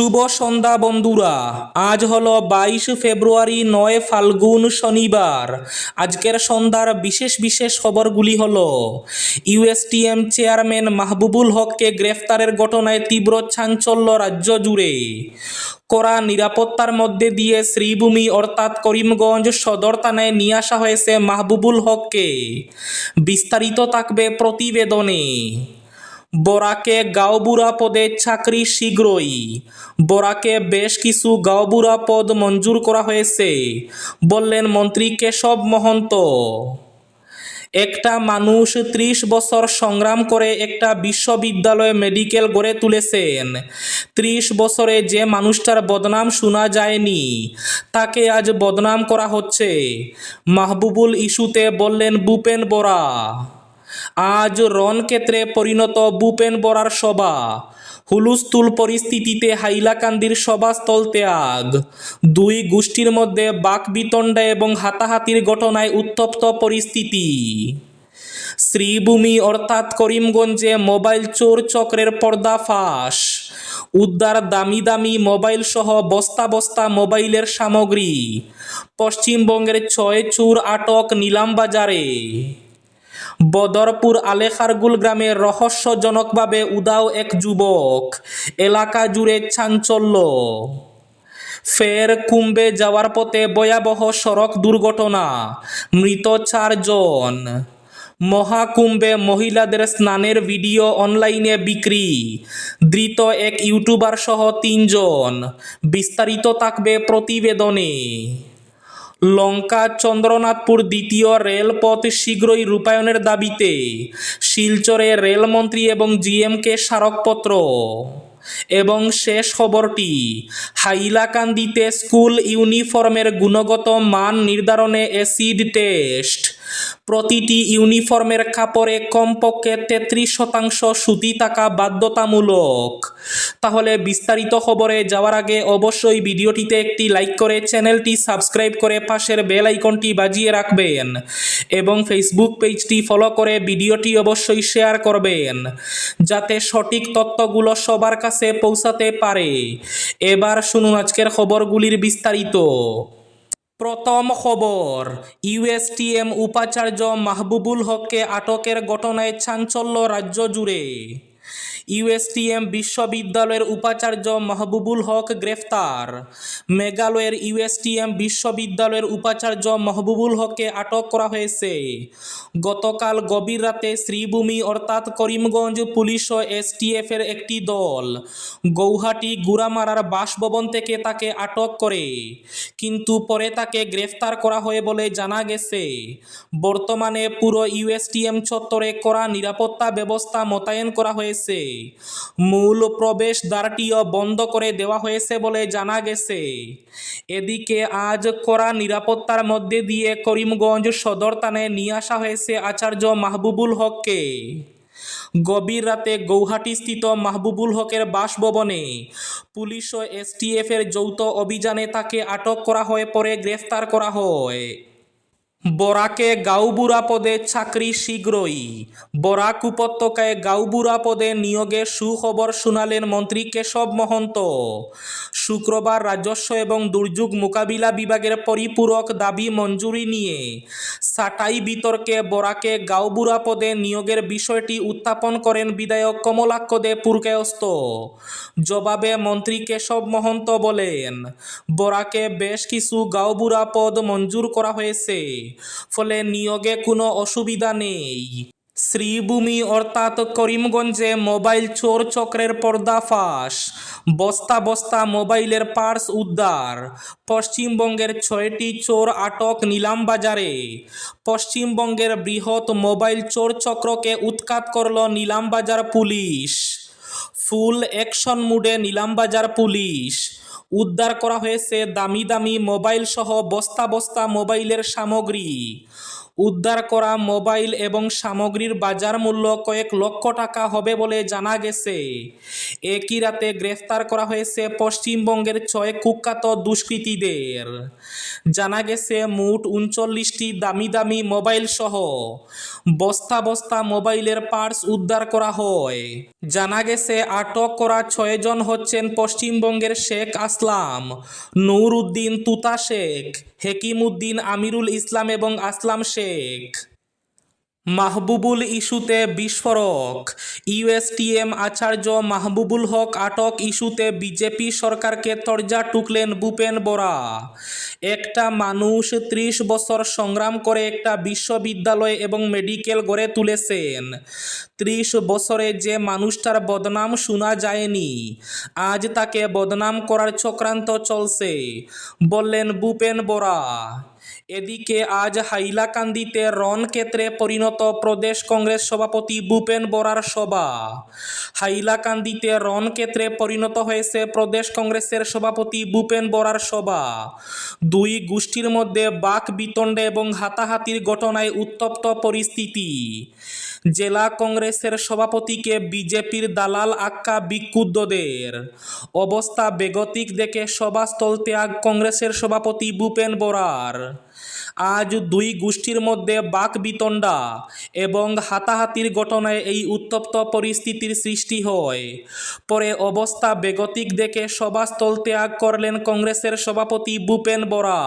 শুভ সন্ধ্যা বন্ধুরা। আজ হলো বাইশ ফেব্রুয়ারি, নয় ফাল্গুন শনিবার। আজকের সন্ধ্যার বিশেষ বিশেষ খবরগুলি হল ইউএসটিএম চেয়ারম্যান মাহবুবুল হককে গ্রেফতারের ঘটনায় তীব্র চাঞ্চল্য রাজ্য জুড়ে। করা নিরাপত্তার মধ্যে দিয়ে শ্রীভূমি অর্থাৎ করিমগঞ্জ সদর থানায় নিয়ে আসা হয়েছে মাহবুবুল হককে। বিস্তারিত থাকবে প্রতিবেদনে। বরাকে গাঁওবুড়া পদে চাকরি শীঘ্রই। বরাকে বেশ কিছু গাঁওবুড়া পদ মঞ্জুর করা হয়েছে। বললেন, মন্ত্রী কেশব মহন্ত, একটা মানুষ ত্রিশ বছর সংগ্রাম করে একটা বিশ্ববিদ্যালয় মেডিকেল গড়ে তুলেছেন। ত্রিশ বছরে যে মানুষটার বদনাম শোনা যায়নি, তাকে আজ বদনাম করা হচ্ছে। মাহবুবুল ইস্যুতে বললেন, ভূপেন বরা আজ রণক্ষেত্রে পরিণত ভূপেন বরার সভা হুলুস্থুল পরিস্থিতিতে হাইলাকান্দির সভাস্থল ত্যাগ। দুই গোষ্ঠীর মধ্যে বাকবিতণ্ডা এবং হাতাহাতির ঘটনায় উত্তপ্ত পরিস্থিতি। শ্রীভূমি অর্থাৎ করিমগঞ্জে মোবাইল চোর চক্রের পর্দাফাঁস উদ্ধার দামি দামি মোবাইল সহ বস্তা বস্তা মোবাইলের সামগ্রী। পশ্চিমবঙ্গের ছয় চুর আটক নিলামবাজারে বদরপুর আলেখারগুল গ্রামে রহস্যজনকভাবে উদাও এক যুবক এলাকা জুড়ে চাঞ্চল্য। ফের কুম্বে যাওয়ার পথে ভয়াবহ সড়ক দুর্ঘটনা, মৃত চারজন। মহাকুম্ভে মহিলাদের স্নানের ভিডিও অনলাইনে বিক্রি, ধৃত এক ইউটিউবার সহ তিনজন। বিস্তারিত থাকবে প্রতিবেদনে। লঙ্কা চন্দ্রনাথপুর দ্বিতীয় রেলপথ শীঘ্রই রূপায়ণের দাবিতে শিলচরে রেলমন্ত্রী এবং জিএমকে স্মারকপত্র। এবং শেষ খবরটি, হাইলাকান্দিতে স্কুল ইউনিফর্মের গুণগত মান নির্ধারণে অ্যাসিড টেস্ট। প্রতিটি ইউনিফর্মের কাপড়ে কমপক্ষে তেত্রিশ শতাংশ সুতি থাকা বাধ্যতামূলক। তাহলে বিস্তারিত খবরে যাওয়ার আগে অবশ্যই ভিডিওটিতে একটি লাইক করে চ্যানেলটি সাবস্ক্রাইব করে পাশের বেল আইকনটি বাজিয়ে রাখবেন এবং ফেসবুক পেজটি ফলো করে ভিডিওটি অবশ্যই শেয়ার করবেন, যাতে সঠিক তথ্যগুলো সবার কাছে পৌঁছাতে পারে। এবার শুনুন আজকের খবরগুলির বিস্তারিত। প্রথম খবর ইউএসটিএম উপাচার্য মাহবুবুল হককে আটকের ঘটনায় চাঞ্চল্য রাজ্য জুড়ে। ইউএসটিএম বিশ্ববিদ্যালয়ের উপাচার্য মাহবুবুল হক গ্রেফতার। মেঘালয়ের ইউএসটিএম বিশ্ববিদ্যালয়ের উপাচার্য মাহবুবুল হককে আটক করা হয়েছে। গতকাল গভীর রাতে শ্রীভূমি অর্থাৎ করিমগঞ্জ পুলিশ ও এসটিএফের একটি দল গৌহাটি গুড়ামারার বাসভবন থেকে তাকে আটক করে। কিন্তু পরে তাকে গ্রেফতার করা হয় বলে জানা গেছে। বর্তমানে পুরো ইউএসটিএম চত্বরে করা নিরাপত্তা ব্যবস্থা মোতায়েন করা হয়েছে। মূল প্রবেশ দ্বারটিও বন্ধ করে দেওয়া হয়েছে বলে জানা গেছে। এদিকে আজ কড়া নিরাপত্তার মধ্যে দিয়ে করিমগঞ্জ সদর থানায় নিয়ে আসা হয়েছে আচার্য মাহবুবুল হককে। গভীর রাতে গৌহাটিস্থিত মাহবুবুল হকের বাসভবনে পুলিশ ও এসটিএফের যৌথ অভিযানে তাকে আটক করা হয় পরে গ্রেফতার করা হয়। বরাকে গাউবুড়া পদে চাকরি শীঘ্রই। বরাক উপত্যকায় গাউবুড়া পদে নিয়োগের সুখবর শুনালেন মন্ত্রী কেশব মহন্ত। শুক্রবার রাজস্ব এবং দুর্যোগ মোকাবিলা বিভাগের পরিপূরক দাবি মঞ্জুরি নিয়ে সাটাই বিতর্কে বরাকে গাউবুড়া পদে নিয়োগের বিষয়টি উত্থাপন করেন বিধায়ক কমলাক্ষ দে পুরকায়স্ত জবাবে মন্ত্রী কেশব মহন্ত বলেন, বরাকে বেশ কিছু গাউবুড়া পদ মঞ্জুর করা হয়েছে। ফলে নিয়োগে কোনো অসুবিধা নেই। শ্রীভূমি অর্থাৎ করিমগঞ্জে মোবাইল চোর চক্রের পর্দাফাঁস বস্তা বস্তা মোবাইলের পার্স উদ্ধার। পশ্চিমবঙ্গের ছয়টি চোর আটক নিলামবাজারে। পশ্চিমবঙ্গের বৃহৎ মোবাইল চোর চক্রকে উৎখাত করল নিলামবাজার পুলিশ। ফুল অ্যাকশন মুডে নিলামবাজার পুলিশ। উদ্ধার করা হয়েছে দামি দামি মোবাইল সহ বস্তা বস্তা মোবাইলের সামগ্রী। উদ্ধার করা মোবাইল এবং সামগ্রীর বাজার মূল্য কয়েক লক্ষ টাকা হবে বলে জানা গেছে। একই রাতে গ্রেফতার করা হয়েছে পশ্চিমবঙ্গের ছয় কুখ্যাত দুষ্কৃতীদের। জানা গেছে, মোট উনচল্লিশটি দামি দামি মোবাইল সহ বস্তা বস্তা মোবাইলের পার্টস উদ্ধার করা হয়। জানা গেছে, আটক করা ছয়জন হচ্ছেন পশ্চিমবঙ্গের শেখ আসলাম নূর উদ্দিন তুতা শেখ হেকিম উদ্দিন আমিরুল ইসলাম এবং আসলাম শেখ। মাহবুবুল ইস্যুতে বিস্ফোরক। ইউএসটিএম আচার্য মাহবুবুল হক আটক ইস্যুতে বিজেপি সরকারকে তরজা টুকলেন ভূপেন বরা। একটা মানুষ ত্রিশ বছর সংগ্রাম করে একটা বিশ্ববিদ্যালয় এবং মেডিকেল গড়ে তুলেছেন। ত্রিশ বছরে যে মানুষটার বদনাম শোনা যায়নি, আজ তাকে বদনাম করার চক্রান্ত চলছে, বললেন ভূপেন বরা। এদিকে আজ হাইলাকান্দিতে রণক্ষেত্রে পরিণত প্রদেশ কংগ্রেস সভাপতি ভূপেন বরার সভা। হাইলাকান্দিতে রণক্ষেত্রে পরিণত হয়েছে প্রদেশ কংগ্রেসের সভাপতি ভূপেন বরার সভা। দুই গোষ্ঠীর মধ্যে বাক বিতণ্ডে এবং হাতাহাতির ঘটনায় উত্তপ্ত পরিস্থিতি। জেলা কংগ্রেসের সভাপতিকে বিজেপির দালাল আক্কা বিক্ষুব্ধদের। অবস্থা বেগতিক দেখে সভাস্থল ত্যাগ কংগ্রেসের সভাপতি ভূপেন বরার। আজ দুই গোষ্ঠীর মধ্যে বাক বিতণ্ডা এবং হাতাহাতির ঘটনায় এই উত্তপ্ত পরিস্থিতির সৃষ্টি হয়। পরে অবস্থা বেগতিক দেখে সভাস্থল ত্যাগ করলেন কংগ্রেসের সভাপতি ভূপেন বরা।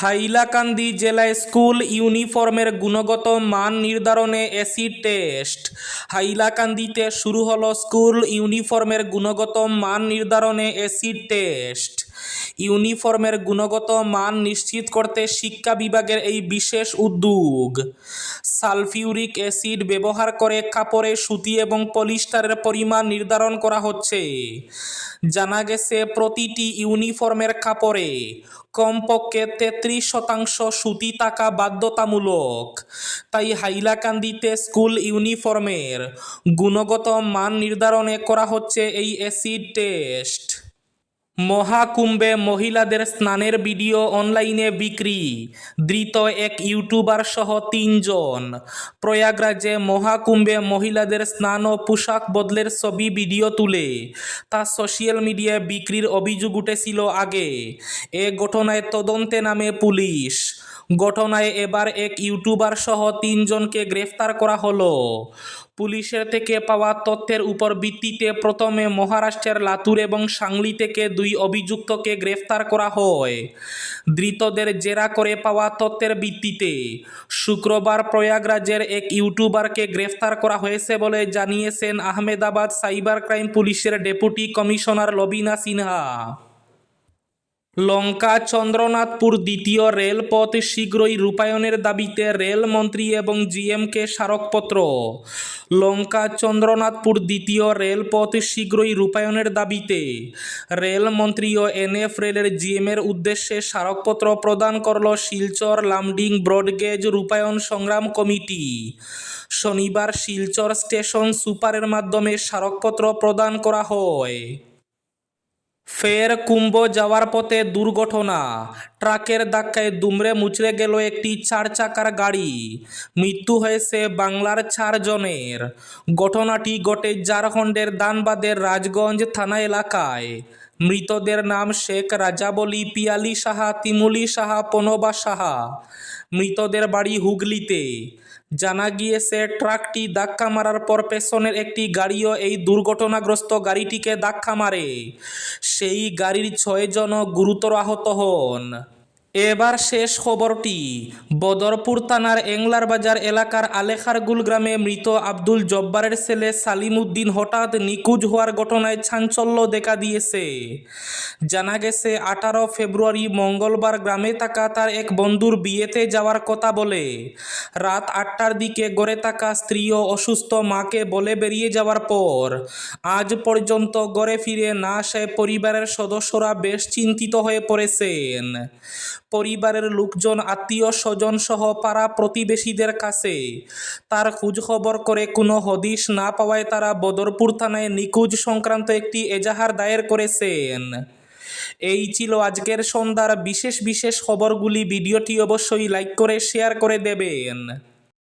হাইলাকান্দি জেলায় স্কুল ইউনিফর্মের গুণগত মান নির্ধারণে অ্যাসিড টেস্ট। হাইলাকান্দিতে শুরু হলো স্কুল ইউনিফর্মের গুণগত মান নির্ধারণে অ্যাসিড টেস্ট। ইউনিফর্মের গুণগত মান নিশ্চিত করতে শিক্ষা বিভাগের এই বিশেষ উদ্যোগ। সালফিউরিক অ্যাসিড ব্যবহার করে কাপড়ে সুতি এবং পলিস্টারের পরিমাণ নির্ধারণ করা হচ্ছে। জানা গেছে, প্রতিটি ইউনিফর্মের কাপড়ে কমপক্ষে তেত্রিশ শতাংশ সুতি থাকা বাধ্যতামূলক। তাই হাইলাকান্দিতে স্কুল ইউনিফর্মের গুণগত মান নির্ধারণে করা হচ্ছে এই অ্যাসিড টেস্ট। মহাকুম্ভে মহিলাদের স্নানের ভিডিও অনলাইনে বিক্রি। ধৃত এক ইউটিউবার সহ তিনজন। প্রয়াগরাজে মহাকুম্ভে মহিলাদের স্নান ও পোশাক বদলের ছবি ভিডিও তুলে। তা সোশ্যাল মিডিয়ায় বিক্রির অভিযোগ উঠেছিল আগে। এ ঘটনায় তদন্তে নামে পুলিশ। ঘটনায় এবার এক ইউটিউবার সহ তিনজনকে গ্রেফতার করা হলো। পুলিশের থেকে পাওয়া তথ্যের উপর ভিত্তিতে প্রথমে মহারাষ্ট্রের লাতুর এবং সাংলি থেকে দুই অভিযুক্তকে গ্রেফতার করা হয়। ধৃতদের জেরা করে পাওয়া তথ্যের ভিত্তিতে শুক্রবার প্রয়াগরাজের এক ইউটিউবারকে গ্রেফতার করা হয়েছে বলে জানিয়েছেন আহমেদাবাদ সাইবার ক্রাইম পুলিশের ডেপুটি কমিশনার লবিনা সিনহা। লঙ্কা চন্দ্রনাথপুর দ্বিতীয় রেলপথ শীঘ্রই রূপায়ণের দাবিতে রেলমন্ত্রী এবং জিএমকে স্মারকপত্র। লঙ্কা চন্দ্রনাথপুর দ্বিতীয় রেলপথ শীঘ্রই রূপায়ণের দাবিতে রেলমন্ত্রী ও এনএফ রেলের জিএমের উদ্দেশ্যে স্মারকপত্র প্রদান করল শিলচর লামডিং ব্রডগেজ রূপায়ণ সংগ্রাম কমিটি। শনিবার শিলচর স্টেশন সুপারের মাধ্যমে স্মারকপত্র প্রদান করা হয়। ফের কুম্ভ যাওয়ার পথে দুর্ঘটনা। ট্রাকের ধাক্কায় দুমড়ে মুচড়ে গেল একটি চার চাকার গাড়ি। মৃত্যু হয়েছে বাংলার চারজনের। ঘটনাটি ঘটে ঝাড়খণ্ডের দানবাদের রাজগঞ্জ থানা এলাকায়। মৃতদের নাম শেখ রাজাবলী, পিয়ালি সাহা, তিমুলি সাহা পনবা সাহা। মৃতদের বাড়ি হুগলিতে। জানা গিয়েছে, ট্রাকটি ধাক্কা মারার পর পেছনের একটি গাড়িও এই দুর্ঘটনাগ্রস্ত গাড়িটিকে ধাক্কা মারে। সেই গাড়ির ছয়জন গুরুতর আহত হন। এবার শেষ খবরটি। বদরপুর থানার এংলার বাজার এলাকার আলেখারগুল গ্রামে মৃত আব্দুল জব্বারের ছেলে সালিম উদ্দিন হঠাৎ নিখোঁজ হওয়ার ঘটনায় চাঞ্চল্য দেখা দিয়েছে। জানা গেছে, আঠারো ফেব্রুয়ারি মঙ্গলবার গ্রামে থাকা তার এক বন্ধুর বিয়েতে যাওয়ার কথা বলে। রাত আটটার দিকে গড়ে থাকা স্ত্রী ও অসুস্থ মাকে বলে বেরিয়ে যাওয়ার পর, আজ পর্যন্ত গড়ে ফিরে না আসে পরিবারের সদস্যরা বেশ চিন্তিত হয়ে পড়েছেন। পরিবারের লোকজন, আত্মীয় স্বজন সহ পাড়া প্রতিবেশীদের কাছে। তার খোঁজখবর করে কোনো হদিশ না পাওয়ায় তারা বদরপুর থানায় নিখোঁজ সংক্রান্ত একটি এজাহার দায়ের করেছেন। এই ছিল আজকের সন্ধ্যার বিশেষ বিশেষ খবরগুলি। ভিডিওটি অবশ্যই লাইক করে, শেয়ার করে দেবেন।